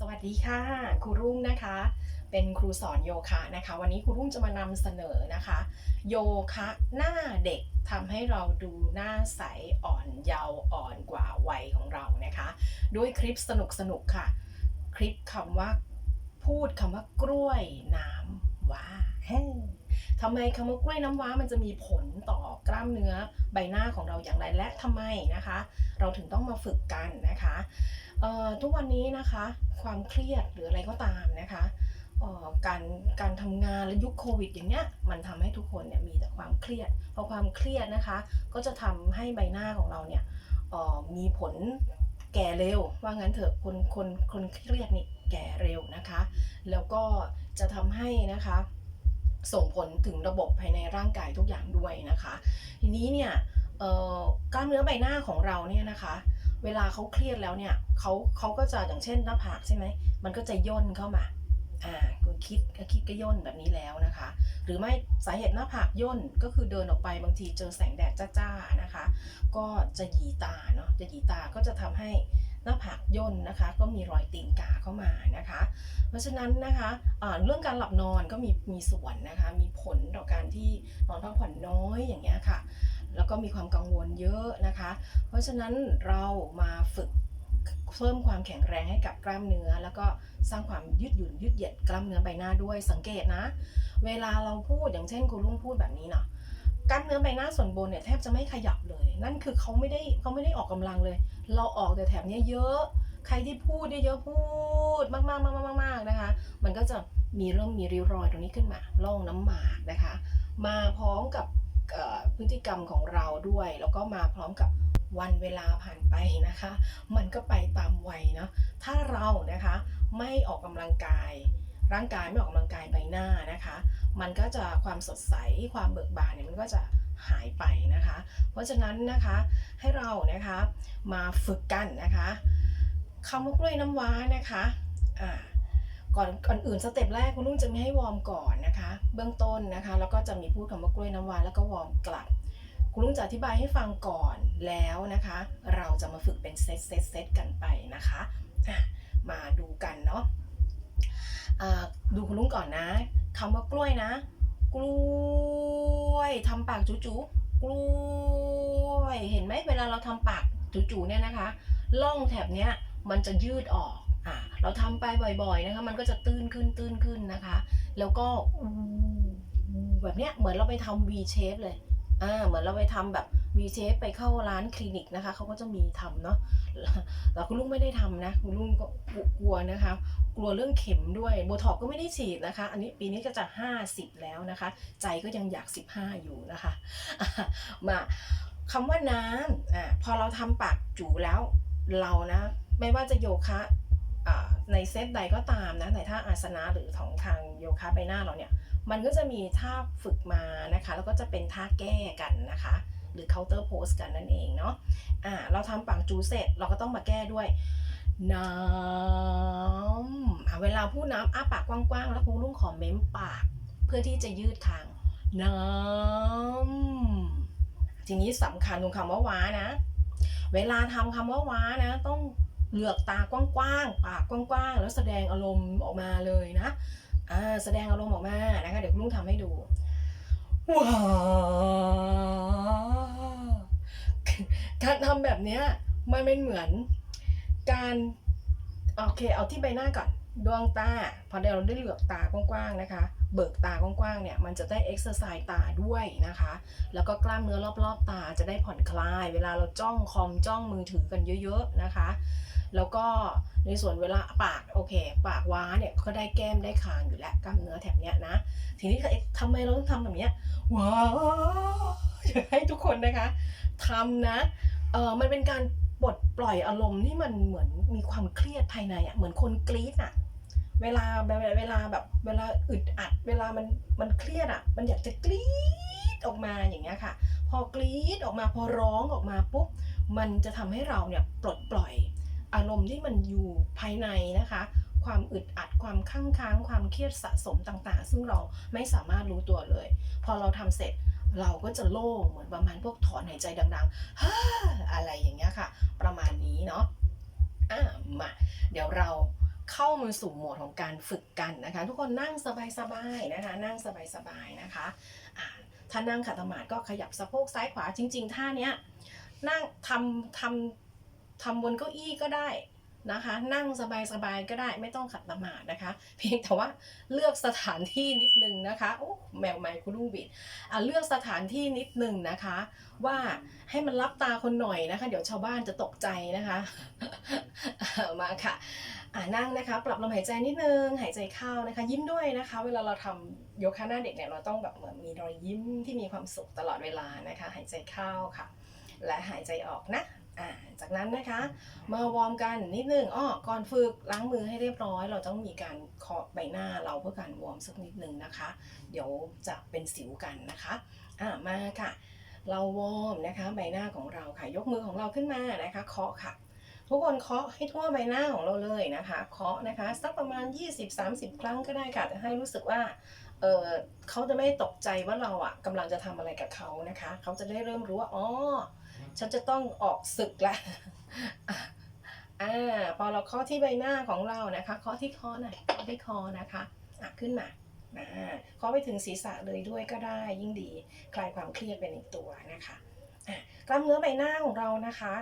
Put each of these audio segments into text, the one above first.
สวัสดีค่ะครูรุ่งนะคะ เป็นครูสอนโยคะนะคะ วันนี้ครูรุ่งจะมานำเสนอนะคะ โยคะหน้าเด็กทำให้เราดูหน้าใสอ่อนเยาว์อ่อนกว่าวัยของเรานะคะ ด้วยคลิปสนุกๆค่ะ คลิปคำว่าพูดคำว่ากล้วยน้ำว้าเฮ้ทำไมคำว่ากล้วยน้ำว้ามันจะมีผลต่อกล้ามเนื้อใบหน้าของเราอย่างไรและทำไมนะคะ เราถึงต้องมาฝึกกันนะคะ ทุกวันนี้นะคะ ความเครียดหรืออะไรก็ตามนะคะการการทำงานและยุคโควิดอย่างเนี้ยมันทำให้ทุกคนเนี่ยมีแต่ความเครียดพอความเครียดนะคะ ก็จะทำให้ใบหน้าของเราเนี่ยมีผลแก่เร็ว ว่างั้นเถอะคนคนคนเครียดนี่แก่เร็วนะคะ แล้วก็จะทำให้นะคะ ส่งผลถึงระบบภายในร่างกายทุกอย่างด้วยนะคะ ทีนี้เนี่ยกล้ามเนื้อใบหน้าของเราเนี่ยนะคะ เวลาเขาเครียดแล้วเนี่ยเขาเขาก็จะอย่างเช่นหน้าผากใช่ไหมมันก็จะย่นเข้ามาอ่าคุณคิดก็คิดก็ย่นแบบนี้แล้วนะคะ หรือไม่สาเหตุหน้าผากย่นก็คือเดินออกไปบางทีเจอแสงแดดจ้าๆนะคะ ก็จะหยีตาเนาะจะหยีตาก็จะทำให้หน้าผากย่นนะคะ ก็มีรอยตีนกาเข้ามานะคะ เพราะฉะนั้นนะคะอ่าเรื่องการหลับนอนก็มีมีส่วนนะคะ มีผลต่อการที่นอนพักผ่อนน้อยอย่างเงี้ยค่ะ แล้วก็มีความกังวลเยอะนะคะ เพราะฉะนั้นเรามาฝึกเพิ่มความแข็งแรงให้กับกล้ามเนื้อ แล้วก็สร้างความยืดหยุ่นยืดเหยียดกล้ามเนื้อใบหน้าด้วยสังเกตนะ เวลาเราพูดอย่างเช่นคุณลุงพูดแบบนี้เนาะกล้ามเนื้อใบหน้าส่วนบนเนี่ยแทบจะไม่ขยับเลย นั่นคือเขาไม่ได้เขาไม่ได้ออกกำลังเลย เราออกแต่แถบเนี้ยเยอะ ใครที่พูดเยอะพูดมากๆมากๆมากนะคะ มันก็จะมีเริ่มมีริ้วรอยตรงนี้ขึ้นมาล่องน้ำหมากนะคะ มาพร้อมกับ พฤติกรรมของเราด้วย แล้วก็มาพร้อมกับวันเวลาผ่านไปนะคะ มันก็ไปตามวัยเนาะถ้าเรานะคะไม่ออกกำลังกาย ร่างกายไม่ออกกำลังกายใบหน้านะคะ มันก็จะความสดใสความเบิกบานเนี่ยมันก็จะหายไปนะคะ เพราะฉะนั้นนะคะให้เรานะคะมาฝึกกันนะคะคำว่ากล้วยน้ำว้านะคะอ่า ก่อนก่อนอื่นสเต็ปแรกคุณลุงจะไมีให้วอร์มก่อนนะคะ เบื้องต้นนะคะ แล้วก็จะมีพูดคำว่ากล้วยน้ำว้าแล้วก็วอร์มกลับ คุณลุงจะอธิบายให้ฟังก่อนแล้วนะคะ เราจะมาฝึกเป็นเซตเซตเซตกันไปนะคะะมาดูกันเนาะดูคุณลุงก่อนนะคำว่ากล้วยนะ กล้วยทำปากจู๋ๆกล้วยเห็นไหมเวลาเราทำปากจู๋ๆเนี่ยนะคะล่องแถบเนี้ยมันจะยืดออก เราทำไปบ่อยๆนะคะมันก็จะตื้นขึ้นตื้นขึ้นนะคะ แล้วก็แบบเนี้ยเหมือนเราไปทำ V shape เลยอ่าเหมือนเราไปทำแบบ V shape ไปเข้าร้านคลินิกนะคะเขาก็จะมีทำเนาะแต่คุณลุงไม่ได้ทำนะคุณลุงก็กลัวนะคะ กลัวเรื่องเข็มด้วยโบท็อกก็ไม่ได้ฉีดนะคะ อันนี้ปีนี้ก็จะ 50 แล้วนะคะ ใจก็ยังอยาก 15 อยู่นะคะมาคำว่าน้ำอ่าพอเราทำปากจูแล้วเรานะ ไม่ว่าจะโยคะ ในเซตใดก็ตามนะในท่าอาสนะหรือของทางโยคะใบหน้าเราเนี่ยมันก็จะมีท่าฝึกมานะคะ แล้วก็จะเป็นท่าแก้กันนะคะ หรือ counter pose กันนั่นเองเนาะอ่าเราทำปากจูเสร็จเราก็ต้องมาแก้ด้วยน้ำเวลาพูดน้ำอ้าปากกว้างๆ แล้วครูลุงขอเม้มปาก เพื่อที่จะยืดคางน้ำทีนี้สำคัญตรงคำว่าว้านะ เวลาทำคำว่าว้านะ ต้อง เหลือกตากว้างๆ ปากกว้างๆ แล้วแสดงอารมณ์ออกมาเลยนะอ่าแสดงอารมณ์ออกมานะคะ เดี๋ยวคุณลุงทำให้ดูว้าการทำแบบเนี้ยมันเป็นเหมือนการโอเคเอาที่ใบหน้าก่อนดวงตาพอเราได้เหลือกตากว้างๆนะคะ เบิกตากว้างๆเนี่ยมันจะได้เอ็กซ์ไซส์ตาด้วยนะคะ แล้วก็กล้ามเนื้อรอบๆตาจะได้ผ่อนคลาย เวลาเราจ้องคอมจ้องมือถือกันเยอะ ๆนะคะ แล้วก็ในส่วนเวลาปากโอเค ปากว้าเนี่ยก็ได้แก้มได้คางอยู่แล้วกล้ามเนื้อแถบเนี้ยนะทีนี้ทำไมเราต้องทำแบบเนี้ยว้าอยากให้ทุกคนนะคะทำนะเออมันเป็นการปลดปล่อยอารมณ์ที่มันเหมือนมีความเครียดภายในอะ่ะเหมือนคนกรี๊ดอะเวลาแบบเวลาแบบเวลาอึดอัด เวลามันมันเครียดอะ มันอยากจะกรี๊ดออกมาอย่างเงี้ยค่ะ พอกรี๊ดออกมาพอร้องออกมาปุ๊บมันจะทำให้เราเนี่ยปลดปล่อย อารมณ์ที่มันอยู่ภายในนะคะ ความอึดอัดความข้างค้าง ความเครียดสะสมต่างๆ ซึ่งเราไม่สามารถรู้ตัวเลย พอเราทำเสร็จเราก็จะโล่งเหมือนประมาณพวกถอนหายใจดังๆฮ่าอะไรอย่างเงี้ยค่ะ ประมาณนี้เนาะอะมาเดี๋ยวเราเข้ามาสู่โหมดของการฝึกกันนะคะ ทุกคนนั่งสบายๆนะคะ นั่งสบายๆนะคะอ่าถ้านั่งขัดสมาธิก็ขยับสะโพกซ้ายขวาจริง ๆ ท่าเนี้ยนั่งทำทำ ทำบนเก้าอี้ก็ได้นะคะ นั่งสบายๆก็ได้ไม่ต้องขัดสมาธินะคะ เพียงแต่ว่าเลือกสถานที่นิดนึงนะคะโอ้แมวไมค์คุณลุงบิดอะเลือกสถานที่นิดนึงนะคะ ว่าให้มันรับตาคนหน่อยนะคะ เดี๋ยวชาวบ้านจะตกใจนะคะมาค่ะอ่านั่งนะคะ ปรับลมหายใจนิดนึง หายใจเข้านะคะ ยิ้มด้วยนะคะ เวลาเราทำโยคะหน้าเด็กเนี่ยเราต้องแบบเหมือนมีรอยยิ้มที่มีความสุขตลอดเวลานะคะ หายใจเข้าค่ะ และหายใจออกนะ จากนั้นนะคะมาวอร์มกันนิดนึงอ้อก่อนฝึกล้างมือให้เรียบร้อย เราต้องมีการเคาะใบหน้าเราเพื่อการวอร์มสักนิดนึงนะคะ เดี๋ยวจะเป็นสิวกันนะคะอ่ามาค่ะ เราวอร์มนะคะใบหน้าของเราค่ะยกมือของเราขึ้นมานะคะเคาะค่ะ ทุกคนเคาะให้ทั่วใบหน้าของเราเลยนะคะเคาะนะคะสักประมาณ 20-30 ครั้งก็ได้ค่ะแต่ให้รู้สึกว่า เออเขาจะไม่ตกใจว่าเราอะกำลังจะทำอะไรกับเขานะคะ เขาจะได้เริ่มรู้ว่าอ๋อฉันจะต้องออกศึกแล้วอ่าพอเราเคาะที่ใบหน้าของเรานะคะเคาะที่คอหน่อยเคาะที่คอนะคะอะขึ้นมาอ่าเคาะไปถึงศีรษะเลยด้วยก็ได้ยิ่งดีคลายความเครียดไปในอีกตัวนะคะอะกล้ามเนื้อใบหน้าของเรานะคะ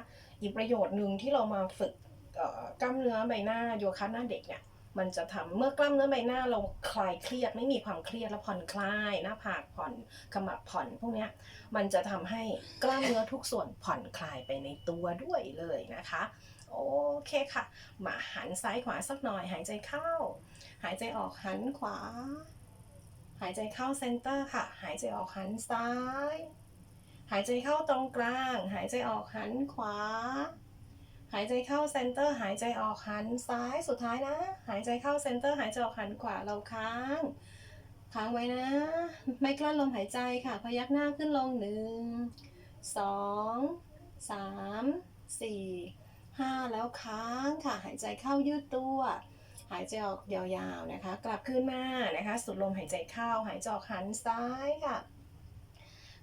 อีกประโยชน์หนึ่งที่เรามาฝึกเอ่อกล้ามเนื้อใบหน้าโยคะหน้าเด็กเนี่ย มันจะทำเมื่อกล้ามเนื้อใบหน้าเราคลายเครียดไม่มีความเครียดแล้วผ่อนคลายหน้าผากผ่อนขมับผ่อนพวกนี้มันจะทำให้กล้ามเนื้อทุกส่วนผ่อนคลายไปในตัวด้วยเลยนะคะ โอเคค่ะ มาหันซ้ายขวาสักหน่อย หายใจเข้า หายใจออกหันขวา หายใจเข้าเซนเตอร์ค่ะ หายใจออกหันซ้าย หายใจเข้าตรงกลาง หายใจออกหันขวา หายใจเข้าเซนเตอร์ หายใจออกหันซ้ายสุดท้ายนะ หายใจเข้าเซนเตอร์ หายใจออกหันขวาเราค้างค้างไว้นะ ไม่กลั้นลมหายใจค่ะ พยักหน้าขึ้นลงหนึ่งสองสามสี่ห้าแล้วค้างค่ะ หายใจเข้ายืดตัว หายใจออกยาวๆนะคะ กลับขึ้นมานะคะ สุดลมหายใจเข้า หายใจออกหันซ้ายค่ะ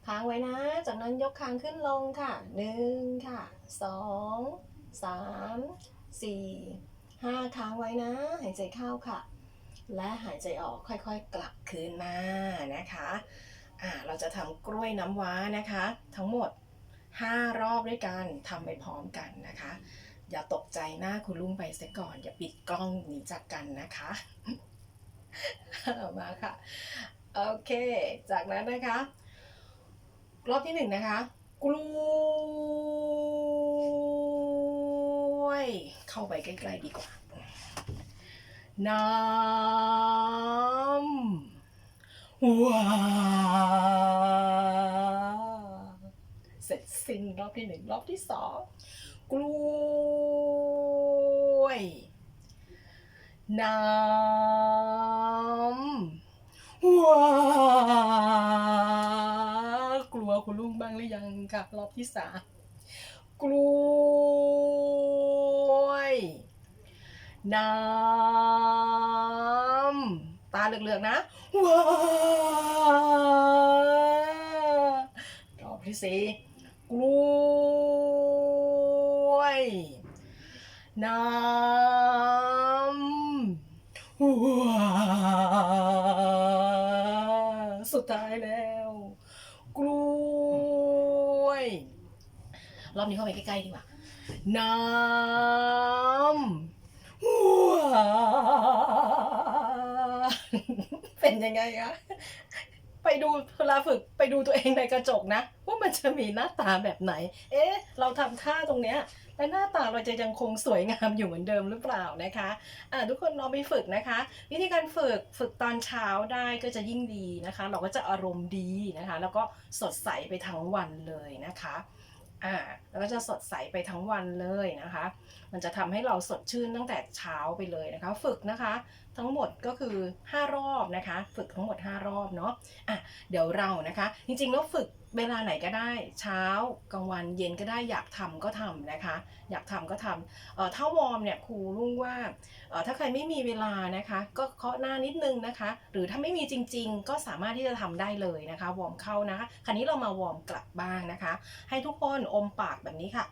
ค้างไว้นะ จากนั้นยกคางขึ้นลงค่ะหนึ่งค่ะสอง สามสี่ห้าค้างไว้นะ หายใจเข้าค่ะ และหายใจออกค่อยๆ กลับคืนมานะคะอ่าเราจะทำกล้วยน้ำว้านะคะ ทั้งหมด 5 รอบด้วยกันทำไปพร้อมกันนะคะ อย่าตกใจหน้าคุณลุงไปเสียก่อน อย่าปิดกล้องหนีจากกันนะคะมาค่ะ โอเค จากนั้นนะคะ รอบที่หนึ่งนะคะ กล้วย เข้าไปใกล้ๆดีกว่า น้ำว้าเสร็จสิ้นรอบที่หนึ่งรอบที่สองกล้วย น้ำว้ากลัวคุณลุงบ้างหรือยังค่ะรอบที่สามกล้วย น้ำ ตาเหลือกๆนะ ว้ารอบที่สี่กล้วย น้ำ ว้าสุดท้ายแล้ว กล้วย รอบนี้เข้าไปใกล้ๆดีกว่า น้ำ เป็นยังไงอะไปดูเวลาฝึกไปดูตัวเองในกระจกนะ ว่ามันจะมีหน้าตาแบบไหน เอ๊ะ เราทำท่าตรงเนี้ยแต่หน้าตาเราจะยังคงสวยงามอยู่เหมือนเดิมหรือเปล่านะคะอะทุกคนลองไปฝึกนะคะ วิธีการฝึกฝึกตอนเช้าได้ก็จะยิ่งดีนะคะ เราก็จะอารมณ์ดีนะคะ แล้วก็สดใสไปทั้งวันเลยนะคะ อ่าแล้วก็จะสดใสไปทั้งวันเลยนะคะ มันจะทำให้เราสดชื่นตั้งแต่เช้าไปเลยนะคะ ฝึกนะคะ ทั้งหมดก็คือ 5 รอบนะคะ ฝึกทั้งหมด 5 รอบเนาะอะเดี๋ยวเรานะคะ จริงๆแล้วฝึกเวลาไหนก็ได้ เช้ากลางวันเย็นก็ได้อยากทำก็ทำนะคะ อยากทำก็ทำเอ่อถ้าวอร์มเนี่ยครูรุ่งว่าเอ่อถ้าใครไม่มีเวลานะคะ ก็เคาะหน้านิดนึงนะคะ หรือถ้าไม่มีจริง ๆ ก็สามารถที่จะทำได้เลยนะคะ วอร์มเข้านะคะคราวนี้เรามาวอร์มกลับบ้างนะคะ ให้ทุกคนอมปากแบบนี้ค่ะ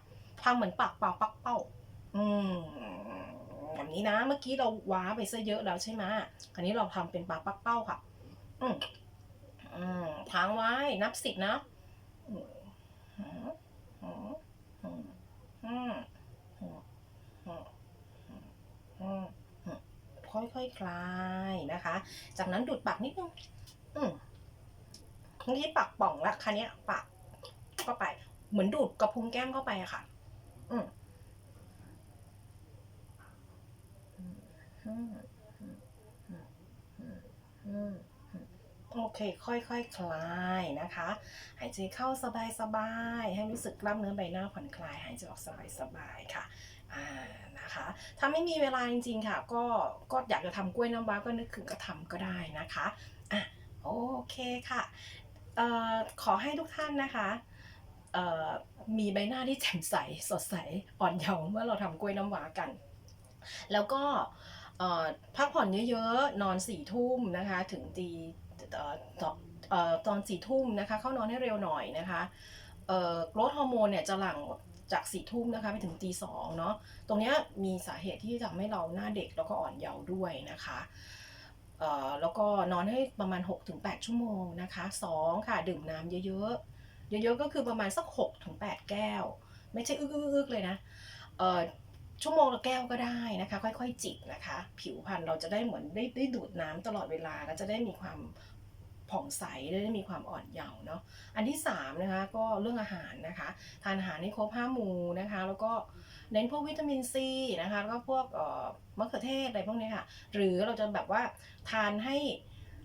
ทำเหมือนปากเปล่าปักเป้าอืม แบบนี้นะ เมื่อกี้เราว้าไปซะเยอะแล้วใช่ไหมคราวนี้เราทำเป็นปลาปักเป้าค่ะ อืมอืมทางไว้นับสิบนะอืมอืมอืมค่อยๆคคลายนะคะ จากนั้นดูดปากนิดนึงอืมเมื่อกี้ปากป่องละคราวนี้ปากก็ไป เหมือนดูดกระพุ้งแก้มเข้าไปอะค่ะ อืม โอเค ค่อยๆคคลายนะคะ หายใจเข้าสบายๆ ให้รู้สึกกล้ามเนื้อใบหน้าผ่อนคลาย หายใจออกสบายๆ ค่ะอ่านะคะ ถ้าไม่มีเวลาจริงๆ ค่ะ ก็ ก็อยากจะทำกล้วยน้ำว้าก็นึกถึงก็ทำก็ได้นะคะอะโอเคค่ะเอ่อขอให้ทุกท่านนะคะเอ่อมีใบหน้าที่แจ่มใส สดใส อ่อนเยาว์เมื่อเราทำกล้วยน้ำว้ากัน แล้วก็เพักผ่อนเยอะๆ นอนสี่ทุ่มนะคะ ถึงตีตอนสี่ทุ่มนะคะ เข้านอนให้เร็วหน่อยนะคะโกรทฮอร์โมนเนี่ยจะหลั่งจากสี่ทุ่มนะคะไปถึงตีสองเนาะ ตรงนี้มีสาเหตุที่ทำให้เราหน้าเด็กแล้วก็อ่อนเยาว์ด้วยนะคะแล้วก็นอนให้ประมาณ 6-8 ชั่วโมงนะคะ2ค่ะ ดื่มน้ำเยอะๆ เยอะๆ ก็คือประมาณสัก 6-8 แก้ว ไม่ใช่อึกๆๆเลยนะ ชั่วโมงละแก้วก็ได้นะคะ ค่อย ๆ จิบนะคะ ผิวพรรณเราจะได้เหมือนได้ได้ดูดน้ำตลอดเวลาแล้วจะได้มีความผ่องใสได้มีความอ่อนเยาว์เนาะอันที่3นะคะก็เรื่องอาหารนะคะ ทานอาหารให้ครบห้าหมู่นะคะ แล้วก็เน้นพวกวิตามินซีนะคะแล้วก็พวกมะเขือเทศอะไรพวกนี้ค่ะ หรือเราจะแบบว่าทานให้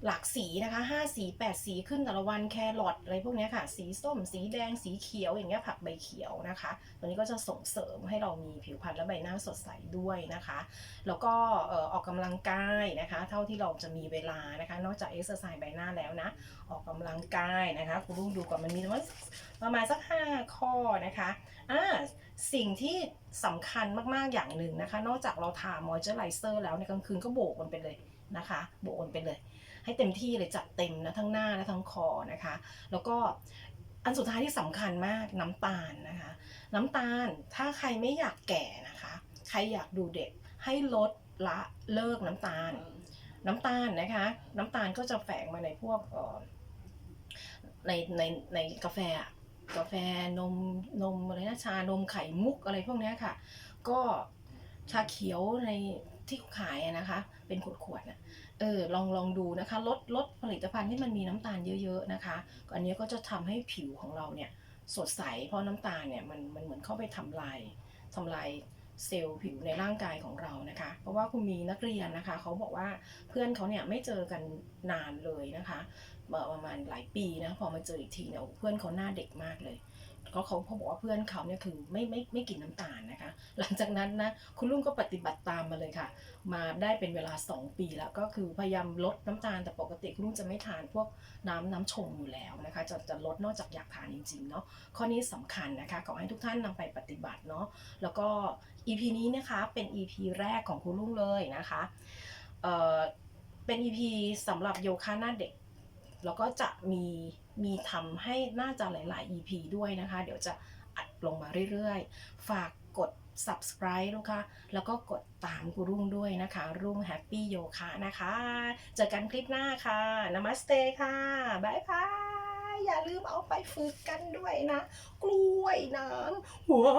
หลากสีนะคะห้าสีแปดสีขึ้นแต่ละวันแครอทอะไรพวกนี้ค่ะ สีส้ม สีแดง สีเขียวอย่างเงี้ยผักใบเขียวนะคะ ตัวนี้ก็จะส่งเสริมให้เรามีผิวพรรณและใบหน้าสดใสด้วยนะคะ แล้วก็ออออกกำลังกายนะคะ เท่าที่เราจะมีเวลานะคะ นอกจากเอ็กซ์ไซส์ใบหน้าแล้วนะ ออกกำลังกายนะคะคุณลุงดูก่อนมันมีประมาณสัก5ข้อนะคะอ่าสิ่งที่สำคัญมากๆอย่างหนึ่งนะคะ นอกจากเราทามอยเจอร์ไรเซอร์แล้วในกลางคืนก็โบกมันไปเลย นะคะโบนไปเลย ให้เต็มที่เลยจัดเต็มนะทั้งหน้าและทั้งคอนะคะ แล้วก็อันสุดท้ายที่สำคัญมากน้ำตาลนะคะ น้ำตาลถ้าใครไม่อยากแก่นะคะ ใครอยากดูเด็กให้ลดละเลิกน้ำตาล น้ำตาลนะคะ น้ำตาลก็จะแฝงมาในพวกในในในกาแฟกาแฟนมนมอะไรนะชานมไข่มุกอะไรพวกนี้ค่ะ ก็ชาเขียวใน ที่ขายอะนะคะ เป็นขวดๆนะเออลองลองดูนะคะ ลดลดผลิตภัณฑ์ที่มันมีน้ำตาลเยอะๆนะคะอันนี้ก็จะทำให้ผิวของเราเนี่ยสดใส เพราะน้ำตาลเนี่ยมันมันเหมือนเข้าไปทำลายทำลายเซลล์ผิวในร่างกายของเรานะคะ เพราะว่าคุณมีนักเรียนนะคะ เขาบอกว่าเพื่อนเขาเนี่ยไม่เจอกันนานเลยนะคะ ประมาณหลายปีนะพอมาเจออีกทีเนี่ยเพื่อนเขาหน้าเด็กมากเลยก็เขาเขาบอกว่าเพื่อนเขาเนี่ยคือไม่ไม่ไม่กินน้ำตาลนะคะ หลังจากนั้นนะคุณลุงก็ปฏิบัติตามมาเลยค่ะ มาได้เป็นเวลา 2 ปีแล้วก็คือพยายามลดน้ำตาลแต่ปกติคุณลุงจะไม่ทานพวกน้ำน้ำชงอยู่แล้วนะคะ จะจะลดนอกจากอยากทานจริงๆเนาะข้อนี้สำคัญนะคะขอให้ทุกท่านนำไปปฏิบัติเนาะแล้วก็ EP นี้นะคะเป็น EP แรกของคุณลุงเลยนะคะเอ่อเป็น EP สำหรับโยคะหน้าเด็ก แล้วก็จะมีมีทำให้น่าจะหลาย ๆ EP ด้วยนะคะ เดี๋ยวจะอัดลงมาเรื่อย ๆ ฝากกด subscribe นะคะ แล้วก็กดตามกูรุ่งด้วยนะคะ รุ่ง Happy Yoga นะคะ เจอกันคลิปหน้าค่ะ Namaste ค่ะ บ๊ายบาย อย่าลืมเอาไปฝึกกันด้วยนะ กล้วยน้ำว้า